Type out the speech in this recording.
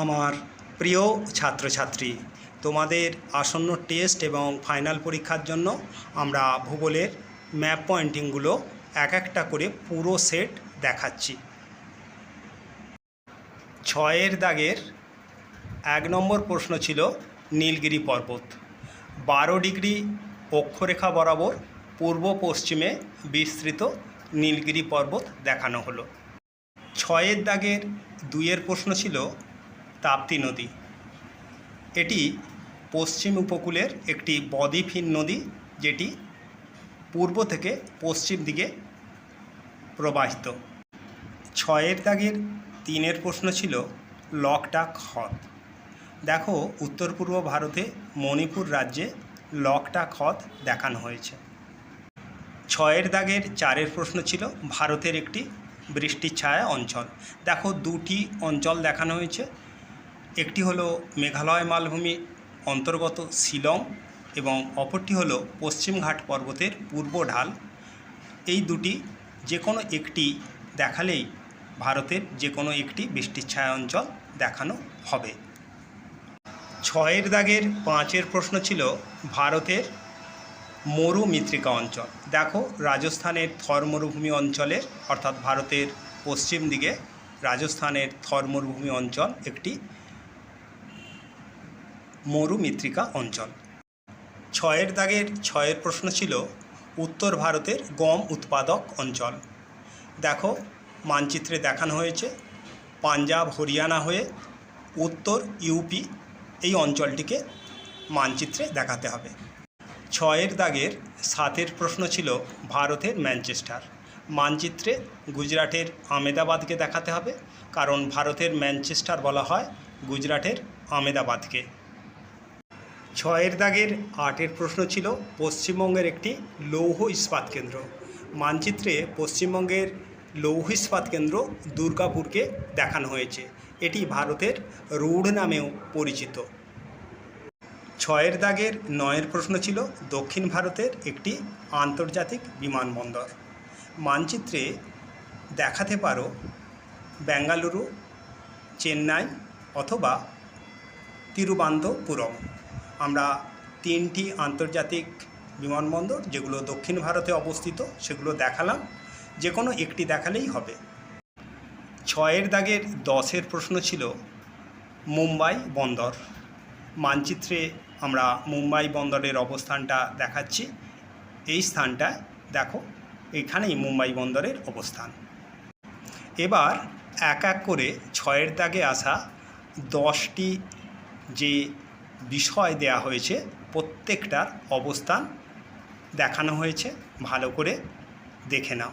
আমার প্রিয় ছাত্রছাত্রী, তোমাদের আসন্ন টেস্ট এবং ফাইনাল পরীক্ষার জন্য আমরা ভূগোলের ম্যাপ পয়েন্টিংগুলো এক একটা করে পুরো সেট দেখাচ্ছি। ছয়ের দাগের এক নম্বর প্রশ্ন ছিল নীলগিরি পর্বত। বারো ডিগ্রি অক্ষরেখা বরাবর পূর্ব পশ্চিমে বিস্তৃত নীলগিরি পর্বত দেখানো হলো। ছয়ের দাগের দুইয়ের প্রশ্ন ছিল তাপ্তি নদী। এটি পশ্চিম উপকূলের একটি বদ্বীপহীন নদী, যেটি পূর্ব থেকে পশ্চিম দিকে প্রবাহিত। ছয়ের দাগের তিনের প্রশ্ন ছিল লকটাক হ্রদ। দেখো, উত্তর পূর্ব ভারতে মণিপুর রাজ্যে লকটাক হ্রদ দেখানো হয়েছে। ছয়ের দাগের চারের প্রশ্ন ছিল ভারতের একটি বৃষ্টির ছায়া অঞ্চল। দেখো, দুটি অঞ্চল দেখানো হয়েছে। একটি হলো মেঘালয় মালভূমি অন্তর্গত শিলং এবং অপরটি হলো পশ্চিমঘাট পর্বতের পূর্ব ঢাল। এই দুটি যে কোনো একটি দেখালেই ভারতের যে কোনো একটি বৃষ্টির ছায়া অঞ্চল দেখানো হবে। ছয়ের দাগের পাঁচের প্রশ্ন ছিল ভারতের মরু মৃত্তিকা অঞ্চল। দেখো, রাজস্থানের থর মরুভূমি অঞ্চলের অর্থাৎ ভারতের পশ্চিম দিকে রাজস্থানের থর মরুভূমি অঞ্চল একটি মরু মৃত্তিকা অঞ্চল। ছয়ের দাগের ছয়ের প্রশ্ন ছিল, উত্তর ভারতের গম উৎপাদক অঞ্চল। দেখো, মানচিত্রে দেখানো হয়েছে, পাঞ্জাব, হরিয়ানা হয়ে উত্তর ইউপি এই অঞ্চলটিকে মানচিত্রে দেখাতে হবে। ছয়ের দাগের সাতের প্রশ্ন ছিল, ভারতের ম্যানচেস্টার। মানচিত্রে গুজরাটের আমেদাবাদকে দেখাতে হবে, কারণ ভারতের ম্যানচেস্টার বলা হয় গুজরাটের আমেদাবাদকে ছয়ের দাগের আটের প্রশ্ন ছিল পশ্চিমবঙ্গের একটি লৌহ ইস্পাত কেন্দ্র। মানচিত্রে পশ্চিমবঙ্গের লৌহ ইস্পাত কেন্দ্র দুর্গাপুরকে দেখানো হয়েছে। এটি ভারতের রুড নামেও পরিচিত। ছয়ের দাগের নয়ের প্রশ্ন ছিল দক্ষিণ ভারতের একটি আন্তর্জাতিক বিমানবন্দর। মানচিত্রে দেখাতে পারো বেঙ্গালুরু, চেন্নাই অথবা তিরুবান্তপুরম আমরা তিনটি আন্তর্জাতিক বিমানবন্দর যেগুলো দক্ষিণ ভারতে অবস্থিত, সেগুলো দেখালাম। যে কোনো একটি দেখালেই হবে। ছয়ের দাগের দশের প্রশ্ন ছিল, মুম্বাই বন্দর। মানচিত্রে আমরা মুম্বাই বন্দরের অবস্থানটা দেখাচ্ছি। এই স্থানটা দেখো, এখানেই মুম্বাই বন্দরের অবস্থান। এবার এক এক করে ছয়ের দাগে আসা দশটি যে বিষয় দেয়া হয়েছে প্রত্যেকটার অবস্থান দেখানো হয়েছে ভালো করে দেখে নাও।